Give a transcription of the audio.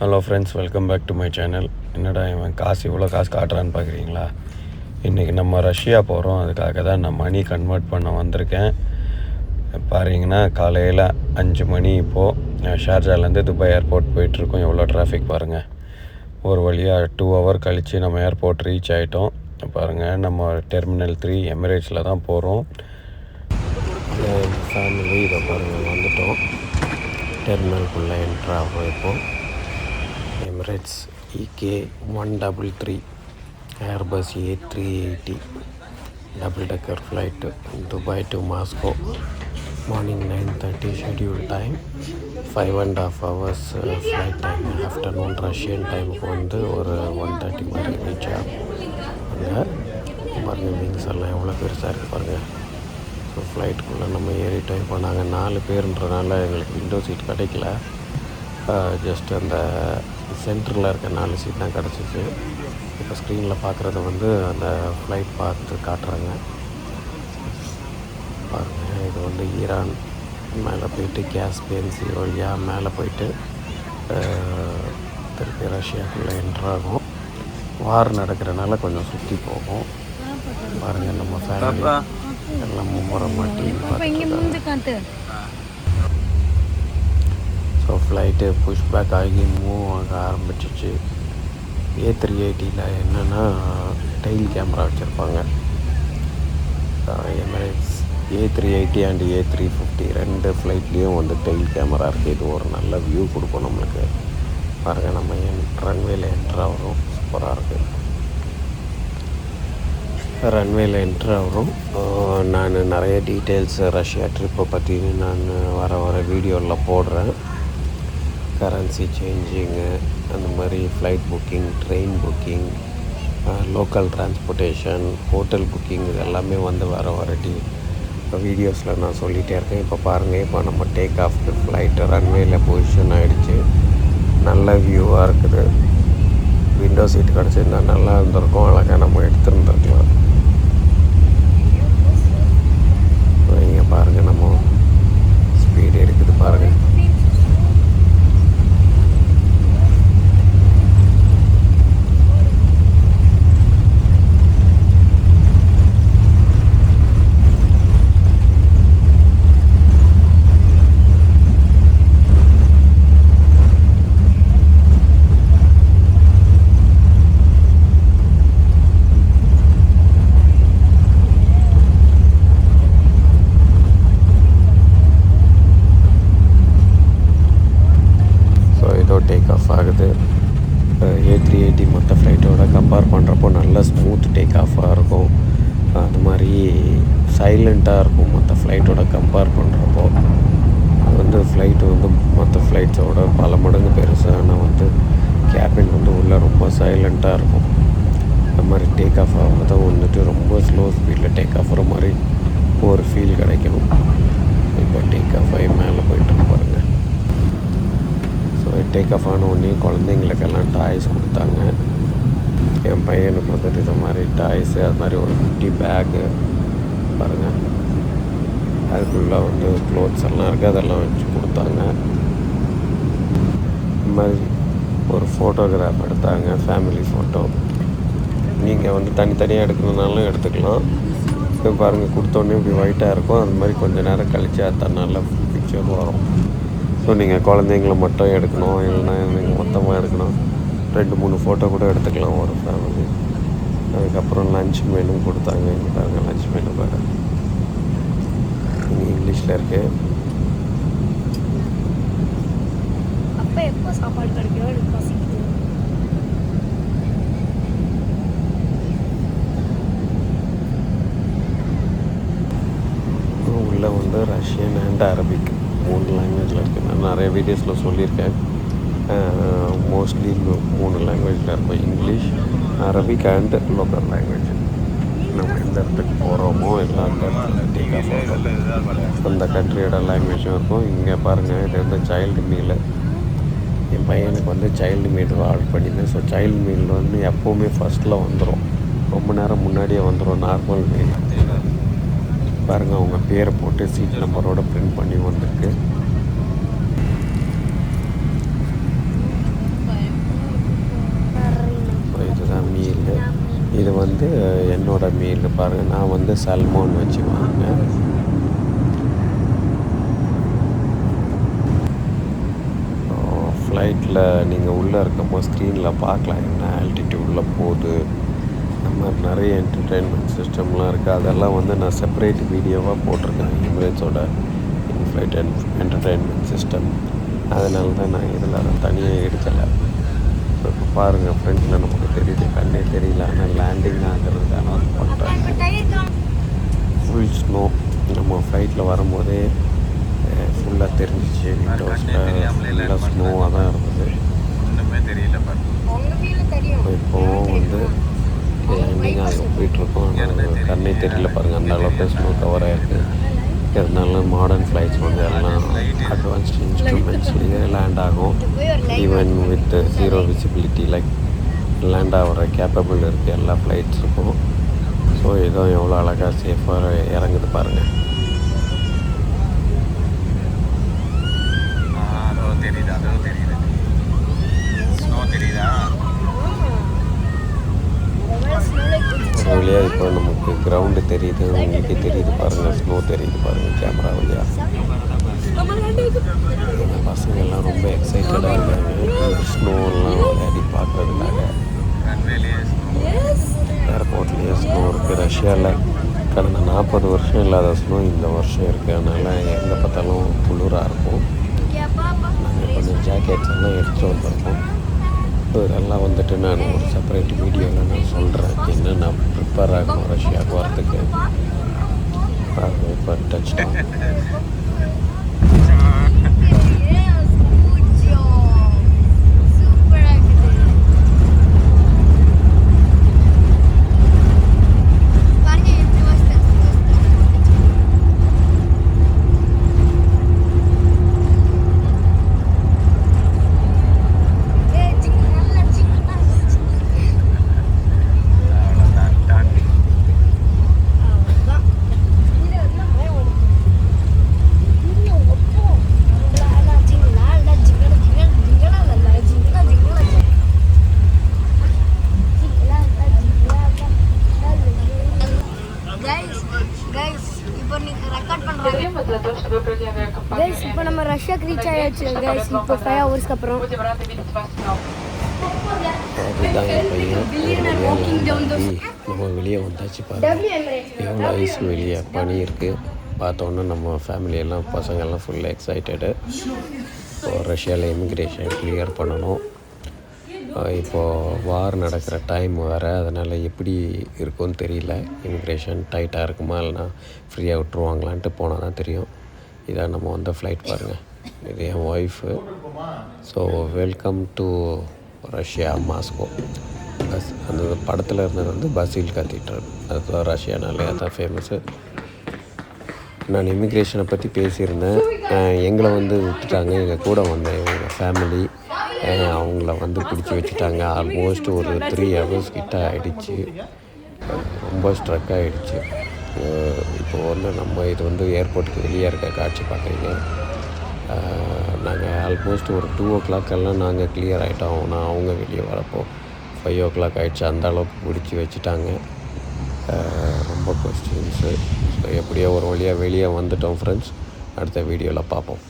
Hello friends welcome back to my channel என்னடா இவன் காசு இவ்வளோ காசு காட்டுறான்னு பார்க்குறீங்களா இன்றைக்கி நம்ம ரஷ்யா போகிறோம் அதுக்காக தான் நான் மணி கன்வெர்ட் பண்ண வந்திருக்கேன். பாருங்கன்னா காலையில் அஞ்சு மணி இப்போது ஷார்ஜாலேருந்து துபாய் ஏர்போர்ட் போயிட்டுருக்கோம். எவ்வளோ டிராஃபிக் பாருங்கள் ஒரு வழியாக டூ ஹவர் கழித்து நம்ம ஏர்போர்ட் ரீச் ஆகிட்டோம் பாருங்கள் நம்ம டெர்மினல் த்ரீ எமிரேட்ஸில் தான் போகிறோம் ஃபேமிலி இதை பாருங்கள் வந்துட்டோம். டெர்மினல்குள்ளே என்ட்ரு ஆகும் இப்போது Emirates EK one double three Airbus A three eighty double decker flight Dubai to Moscow morning nine thirty schedule time five and half hours flight time afternoon Russian டைமுக்கு வந்து ஒரு ஒன் தேர்ட்டி மாதிரி reach ஆகும். அங்கே பாருங்கள் wings எல்லாம் எவ்வளோ பெருசாக இருக்குது பாருங்கள் ஸோ ஃப்ளைட்டுக்குள்ளே நம்ம ஏறிட்டோம் இப்போ நாங்கள் நாலு பேருன்றனால எங்களுக்கு விண்டோ சீட் கிடைக்கல. Uh, ஜஸ்ட் அந்த சென்டரில் இருக்க நாலு சீட் தான் கிடச்சிச்சு. இப்போ ஸ்க்ரீனில் பார்க்குறது வந்து அந்த ஃப்ளைட் பார்த்து காட்டுறாங்க. பாருங்கள் இது வந்து ஈரான் மேலே போயிட்டு கேஸ்பியன் சி வழியாக மேலே போயிட்டு திருப்பி ரஷ்யாக்குள்ளே என்ட்ராகும் வார் நடக்கிறனால கொஞ்சம் சுற்றி போகும். பாருங்கள் நம்ம ஃபேமிலி எல்லாம் மும்முறை மாட்டி அப்ப இங்க மூஞ்ச காட்டு ஸோ ஃப்ளைட்டு புஷ் பேக் ஆகி மூவ் ஆக ஆரம்பிச்சிச்சு. ஏ த்ரீ எயிட்டியில் என்னென்னா டெய்ல் கேமரா வச்சுருப்பாங்க. Emirates A three eighty and A three fifty ரெண்டு ஃப்ளைட்லேயும் வந்து டெய்ல் கேமரா இருக்குது இது ஒரு நல்ல வியூ கொடுக்கும் நம்மளுக்கு. பாருங்கள் நம்ம என் ரன்வேல என்ட்ரு ஆகிறோம். சூப்பராக இருக்குது ரன்வேல என்ட்ரு ஆகிறோம். நான் நிறைய டீட்டெயில்ஸ் ரஷ்யா ட்ரிப்பை பற்றி நான் வர வர வீடியோவில் போடுறேன். கரன்சி சேஞ்சிங்கு அந்த மாதிரி flight booking train booking local transportation hotel booking இது எல்லாமே வந்து வர வரட்டி இப்போ வீடியோஸில் நான் சொல்லிகிட்டே இருக்கேன். இப்போ பாருங்கள் இப்போ நம்ம டேக் ஆஃப் ஃப்ளைட்டு ரன்வேயில் பொசிஷன் ஆகிடுச்சு நல்ல வியூவாக இருக்குது. விண்டோ சீட் கிடச்சிருந்தா நல்லா இருந்திருக்கும். அழகாக நம்ம எடுத்துருந்துருக்கலாம். இங்கே பாருங்கள் நம்ம ஸ்பீடு எடுக்குது பாருங்கள் ஸோ இதோ டேக் ஆஃப் ஆகுது ஏ த்ரீ எயிட்டி மற்ற ஃப்ளைட்டோட கம்பேர் பண்ணுறப்போ நல்ல ஸ்மூத் டேக் ஆஃபாக இருக்கும். அது மாதிரி சைலண்ட்டாக இருக்கும். மற்ற ஃப்ளைட்டோட கம்பேர் பண்ணுறப்போ வந்து ஃப்ளைட்டு வந்து மற்ற ஃப்ளைட்ஸோட பல மடங்கு பெருசு ஆனால் வந்து கேபின் வந்து உள்ளே ரொம்ப சைலண்ட்டாக இருக்கும். அந்த மாதிரி டேக் ஆஃப் ஆகிறத வந்துட்டு ரொம்ப ஸ்லோ ஸ்பீடில் டேக் ஆஃப் ஆகிற மாதிரி ஒரு ஃபீல் கிடைக்கணும். இப்போ டேக் ஆஃப் ஆகி மேலே போயிட்டு பாருங்கள் ஸோ டேக் ஆஃப் ஆன உடனே குழந்தைங்களுக்கெல்லாம் டாய்ஸ் கொடுத்தாங்க. என் பையனுக்கு வந்துட்டு இந்த மாதிரி டாய்ஸு அது மாதிரி ஒரு குட்டி பேக்கு பாருங்கள் அதுக்குள்ளே வந்து க்ளோத்ஸ் எல்லாம் இருக்குது அதெல்லாம் வச்சு கொடுத்தாங்க. இந்த மாதிரி ஒரு ஃபோட்டோகிராஃப் எடுத்தாங்க. ஃபேமிலி ஃபோட்டோ நீங்கள் வந்து தனித்தனியாக எடுக்கணுன்னாலும் எடுத்துக்கலாம். இப்போ பாருங்கள் கொடுத்தோன்னே இப்படி ஒயிட்டாக இருக்கும். அது மாதிரி கொஞ்சம் நேரம் கழிச்சு அது நல்ல பிக்சர் வரும். ஸோ நீங்கள் குழந்தைங்கள மட்டும் எடுக்கணும். இல்லைன்னா நீங்கள் மொத்தமாக எடுக்கணும். ரெண்டு மூணு ஃபோட்டோ கூட எடுத்துக்கலாம் ஒரு ஃபேமிலி அதுக்கப்புறம் லஞ்ச் மெனு கொடுத்தாங்க இங்கே பாருங்க லஞ்ச் மெனு இங்கே இங்கிலீஷில் இருக்கு. சாப்பாடு கிடைக்கும் எனக்கு பசிக்குது உள்ளே வந்து ரஷ்யன் அண்ட் அரபிக் மூணு லாங்குவேஜில் இருக்குது நான் நிறைய வீடியோஸில் சொல்லியிருக்கேன். Uh, மோஸ்ட்லி மூணு லாங்குவேஜில் இருக்கும் English Arabic and local language நம்ம எந்த இடத்துக்கு போகிறோமோ எல்லா இடத்துல டேக் ஆஃப் அந்த கண்ட்ரியோட லாங்குவேஜும் இருக்கும். இங்கே பாருங்கள் இது வந்து சைல்டு மீல் என் பையனுக்கு வந்து சைல்டு மீல் ஆர்டர் பண்ணியிருந்தேன். ஸோ சைல்டு மீல் வந்து எப்போவுமே ஃபஸ்ட்டில் வந்துடும் ரொம்ப நேரம் முன்னாடியே வந்துடும் நார்மல் மீல் பாருங்கள் அவங்க பேரை போட்டு சீட் நம்பரோட பிரிண்ட் பண்ணி வந்திருக்கு. இது வந்து என்னோட மீல் பாருங்கள் நான் வந்து சல்மோன் வச்சு வாங்கினேன். ஃப்ளைட்டில் நீங்கள் உள்ளே இருக்கும்போது ஸ்க்ரீனில் பார்க்கலாம் என்ன ஆல்டிடியூடில் போகுது. அந்த மாதிரி நிறைய என்டர்டெயின்மெண்ட் சிஸ்டம்லாம் இருக்குது அதெல்லாம் வந்து நான் செப்பரேட் வீடியோவாக போட்டிருக்கேன். எமிரேட்ஸோட இன்ஃப்ளைட் என்டர்டெயின்மெண்ட் சிஸ்டம் அதனால தான் நான் இதில் தனியாக எடுக்கலை. இப்போ இப்போ பாருங்கள் ஃப்ரெண்ட்ஸில் நமக்கு தெரியுது கண்ணே தெரியல. ஆனால் லேண்டிங் ஆகிறதுக்கான அது பண்ணுறாங்க ஃபுல் ஸ்னோ நம்ம ஃப்ளைட்டில் வரும்போதே ஃபுல்லாக தெரிஞ்சிச்சு. விண்டோஸில் ஃபுல்லாக ஸ்னோவாக தான் இருந்தது. ஒன்றுமே தெரியல இப்போவும் வந்து லேண்டிங் ஆக போயிட்டுருக்கோம் ஆனால் கண்ணே தெரியல. பாருங்கள் அந்த அளவுக்கு ஸ்னோ கவர் ஆகிருக்கு இருந்தாலும் மாடர்ன் ஃப்ளைட்ஸ் வந்து எல்லாம் அட்வான்ஸ்ட் இன்ஸ்ட்ருமெண்ட்ஸ்லேயே லேண்ட் ஆகும். Even with zero visibility like land ஆகிற கேப்பபிள் இருக்குது எல்லா ஃப்ளைட்ஸுக்கும் ஸோ இதுவும் எவ்வளோ அழகாக சேஃபாக இறங்குது பாருங்கள் ஆ, அதோ தெரியுது அதோ தெரியுது ஸ்னோ தெரியுதா ஒரு வழியாக இப்போ நமக்கு கிரவுண்டு தெரியுது உங்களுக்கு தெரியுது பாருங்கள் ஸ்னோ தெரியுது பாருங்கள் கேமரா வழியாக இந்த பசங்க எல்லாம் ரொம்ப எக்ஸைட்டடாக இருக்காங்க ஸ்னோலாம் விளையாடி பார்க்குறதுக்காக. ஏர்போர்ட்லேயே ஸ்னோ இருக்குது ரஷ்யாவில் கடந்த நாற்பது வருஷம் இல்லாத ஸ்னோ இந்த வருஷம் இருக்குது அதனால் எங்கே பார்த்தாலும் குளிராக இருக்கும். நாங்கள் கொஞ்சம் ஜாக்கெட்ஸ் எல்லாம் எடுத்து வந்திருக்கோம். இதெல்லாம் வந்துட்டு நான் ஒரு செப்பரேட் வீடியோவில் நான் சொல்கிறேன் என்ன நான் ப்ரிப்பேர் ஆகணும் ரஷ்யாவுக்கு வரத்துக்கு இப்போ டச் ரஷ்யாக்கு ரீச் ஆயாச்சு கைஸ் இப்போ ஃபைவ் ஹவர்ஸ்க்கு அப்புறம் நம்ம வெளியே வந்தாச்சு பாருங்க எவ்வளோ ஐஸ் வெளியே பனி இருக்குது பார்த்தோன்னே நம்ம எல்லாம் பசங்கள்லாம் ஃபுல்லாக எக்ஸைட்டடு இப்போ ரஷ்யாவில் இமிக்ரேஷன் கிளியர் பண்ணணும் இப்போது வார் நடக்கிற டைம் வேறு அதனால் எப்படி இருக்கும்னு தெரியல இமிக்ரேஷன் டைட்டாக இருக்குமா இல்லைனா ஃப்ரீயாக விட்டுருவாங்களான்ட்டு போனால் தான் தெரியும் இதான் நம்ம வந்த ஃப்ளைட் பாருங்கள் என் wife so welcome to Russia Moscow bus அந்த படத்தில் இருந்தது வந்து பசில் கத்தீட்ரல் அதுதான் ரஷ்யானாலே அதான் ஃபேமஸ்ஸு நான் இமிக்ரேஷனை பற்றி பேசியிருந்தேன். எங்களை வந்து விட்டுட்டாங்க. எங்கள் கூட வந்த எங்கள் ஃபேமிலி அவங்கள வந்து பிடிச்சி வச்சுட்டாங்க. ஆல்மோஸ்ட் ஒரு த்ரீ ஹவர்ஸ் கிட்ட ஆகிடுச்சு ரொம்ப ஸ்ட்ரக் ஆகிடுச்சு இப்போ வந்து நம்ம இது வந்து ஏர்போர்ட்டுக்கு வெளியே இருக்க காட்சி பார்க்குறீங்க. நாங்கள் ஆல்மோஸ்ட் ஒரு டூ ஓ கிளாக்கெல்லாம் நாங்கள் கிளியர் ஆகிட்டோம் நான் அவங்க வெளியே வரப்போ ஃபைவ் ஓ கிளாக் ஆகிடுச்சு அந்த அளவுக்கு பிடிச்சி வச்சுட்டாங்க. ரொம்ப கொஸ்டின்ஸு ஸோ எப்படியோ ஒரு வழியாக வெளியே வந்துட்டோம் ஃப்ரெண்ட்ஸ் அடுத்த வீடியோவில் பார்ப்போம்